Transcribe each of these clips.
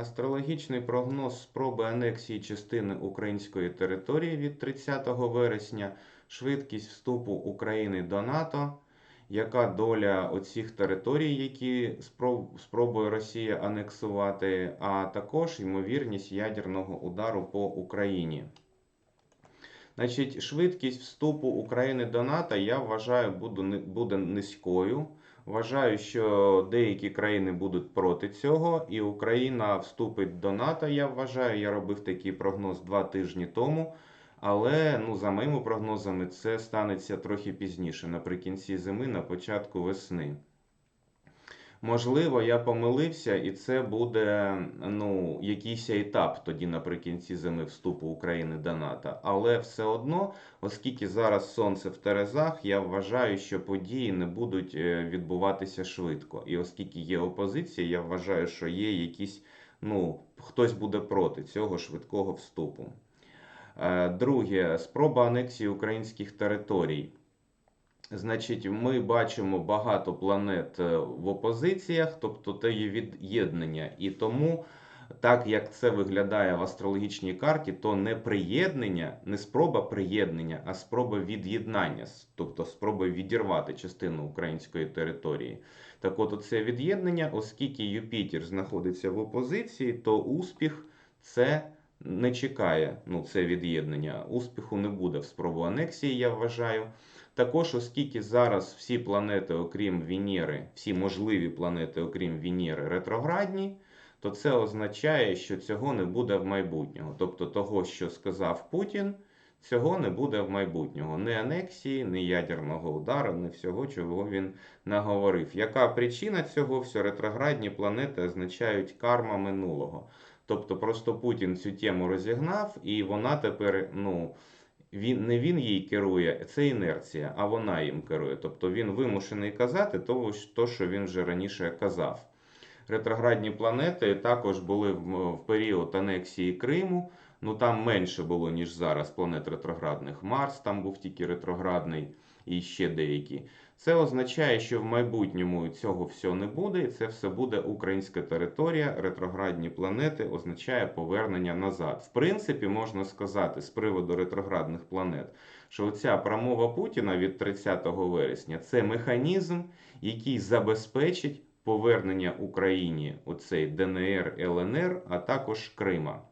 Астрологічний прогноз спроби анексії частини української території від 30 вересня, швидкість вступу України до НАТО, яка доля оцих територій, які спробує Росія анексувати, а також ймовірність ядерного удару по Україні. Значить, швидкість вступу України до НАТО, я вважаю, буде низькою. Вважаю, що деякі країни будуть проти цього, і Україна вступить до НАТО. Я вважаю, я робив такий прогноз два тижні тому. Але ну, за моїми прогнозами, це станеться трохи пізніше, наприкінці зими, на початку весни. Можливо, я помилився, і це буде ну, якийсь етап тоді наприкінці зими вступу України до НАТО. Але все одно, оскільки зараз сонце в Терезах, я вважаю, що події не будуть е, відбуватися швидко. І оскільки є опозиція, я вважаю, що є якісь, ну, хтось буде проти цього швидкого вступу. Е, Друге, спроба анексії українських територій. Значить, ми бачимо багато планет е, в опозиціях, тобто це є від'єднання. І тому, так як це виглядає в астрологічній карті, то не приєднання, не спроба приєднання, а спроба від'єднання, тобто спроба відірвати частину української території. Так от, це від'єднання, оскільки Юпітер знаходиться в опозиції, то успіх це не чекає ну, це від'єднання. Успіху не буде в спробу анексії, я вважаю. Також, оскільки зараз всі планети, окрім Венери, всі можливі планети, окрім Венери, ретроградні, то це означає, що цього не буде в майбутнього. Тобто того, що сказав Путін, цього не буде в майбутнього. Ні анексії, ні ядерного удару, ні всього, чого він наговорив. Яка причина цього? Все ретроградні планети означають карма минулого. Тобто просто Путін цю тему розігнав, і вона тепер, ну. Він не він їй керує, це інерція, а вона їм керує. Тобто він вимушений казати то, що він вже раніше казав. Ретроградні планети також були в період анексії Криму. Ну там менше було, ніж зараз планет ретроградних. Марс там був тільки ретроградний і ще деякі. Це означає, що в майбутньому цього всього не буде, і це все буде українська територія. Ретроградні планети означає повернення назад. В принципі, можна сказати з приводу ретроградних планет, що оця промова Путіна від 30 вересня це механізм, який забезпечить повернення Україні оцей ДНР, ЛНР, а також Крима.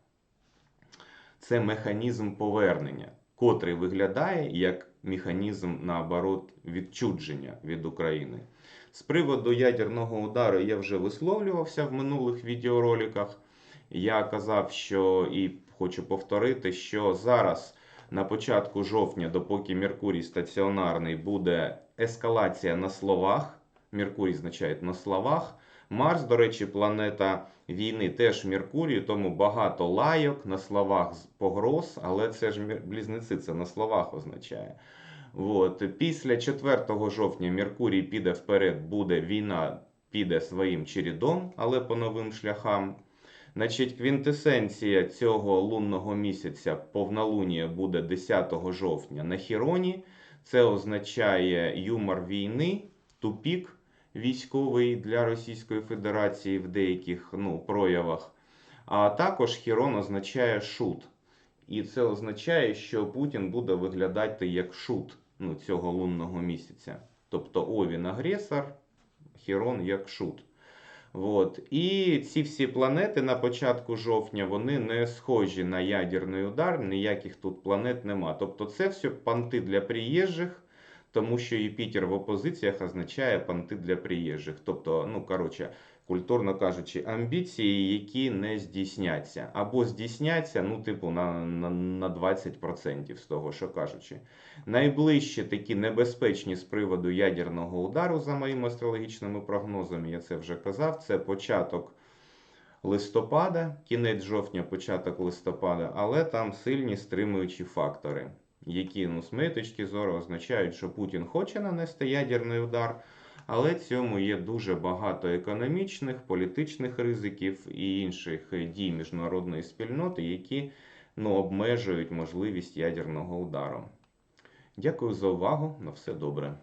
Це механізм повернення, котрий виглядає як механізм наоборот відчудження від України. З приводу ядерного удару я вже висловлювався в минулих відеороликах. Я казав, що і хочу повторити, що зараз на початку жовтня, допоки Меркурій стаціонарний, буде ескалація на словах. Меркурій означає на словах. Марс, до речі, планета війни теж Меркурій, тому багато лайок на словах погроз, але це ж близнеці, це на словах означає. От. Після 4 жовтня Меркурій піде вперед, буде війна, піде своїм чередом, але по новим шляхам. Значить, квінтесенція цього лунного місяця повнолунія буде 10 жовтня на Хіроні. Це означає юмор війни, тупік військовий для Російської Федерації в деяких ну, проявах. А також Хірон означає шут. І це означає, що Путін буде виглядати як шут ну, цього лунного місяця. Тобто Овін агресор, Хірон як шут. От. І ці всі планети на початку жовтня вони не схожі на ядерний удар, ніяких тут планет нема. Тобто це все панти для приїжджих, тому що Юпітер в опозиціях означає панти для приїжджих. Тобто, ну коротше, культурно кажучи, амбіції, які не здійсняться. Або здійсняться, ну, типу, на, на, на 20% з того, що кажучи. Найближчі такі небезпечні з приводу ядерного удару, за моїми астрологічними прогнозами, я це вже казав, це початок листопада, кінець жовтня, початок листопада, але там сильні стримуючі фактори, які, ну, з моєї точки зору, означають, що Путін хоче нанести ядерний удар, але цьому є дуже багато економічних, політичних ризиків і інших дій міжнародної спільноти, які ну, обмежують можливість ядерного удару. Дякую за увагу. На все добре.